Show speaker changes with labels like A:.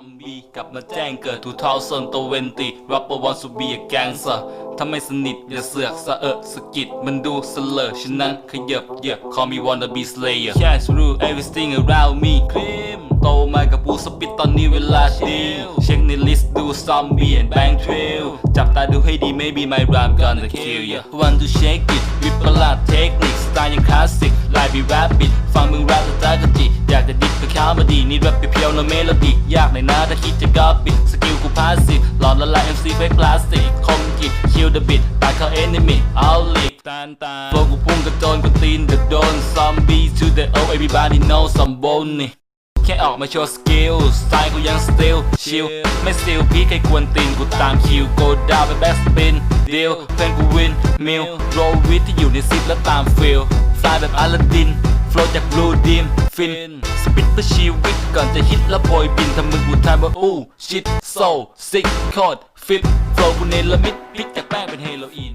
A: อมบีกลับมาแจ้งเกิดทูทาวเซนตเวนตีรับประวันสุบีแกงเซอร์ถ้าไม่สนิทอย่าเสือกสะเอะสะกิดมันดูเสลอฉะนั้นขยับเยอะ call me wanna be slayer cash rule everything around me ครีมโตมากับปูสปิดตอนนี้เวลาดีลเช็คในลิสต์ดูซอมบี้ and bang trail จับตาดูให้ดี maybe my rhyme gonna kill ya want to shake it วิปลาดเทคนิคสไตล์ยังคลาสสิกลายบีแรป้ามาดีนี่แรปเพียวๆแล้วเมโลดี้ยากหน่อยนะถ้าคิดจะกอปปี้สกิลกูพาสซีฟหลอนละลาย MC เฟคพลาสติกคมกิคิวเดอะบิดตายเขาเอนิมิเอาลิกตานตาโฟกูพุ่งกระโจนกูตีนเดอะโดนซอมบี้ to the O everybody know some bone นี่แค่ออกมาโชว์สกิลสไตล์กูยังสติลชิลไม่ซิลพี่ใครควรตีนกูตามคิวโกดาวไปแบ็กสปินเดียวเพื่อนกูวินมิลโรวิทที่อยู่ในซิปแล้วตามฟิลฟลายแบบอลาดิน โฟลจากบลูดีมฟินสปิตเพื่อชีวิตก่อนจะฮิตแล้วโปรยบินทำมึงกูทายว่าอู้ชิดโซซิกโคดฟิตโฟลกูเนลมิดพิกจากแป้งเป็นเฮโรอี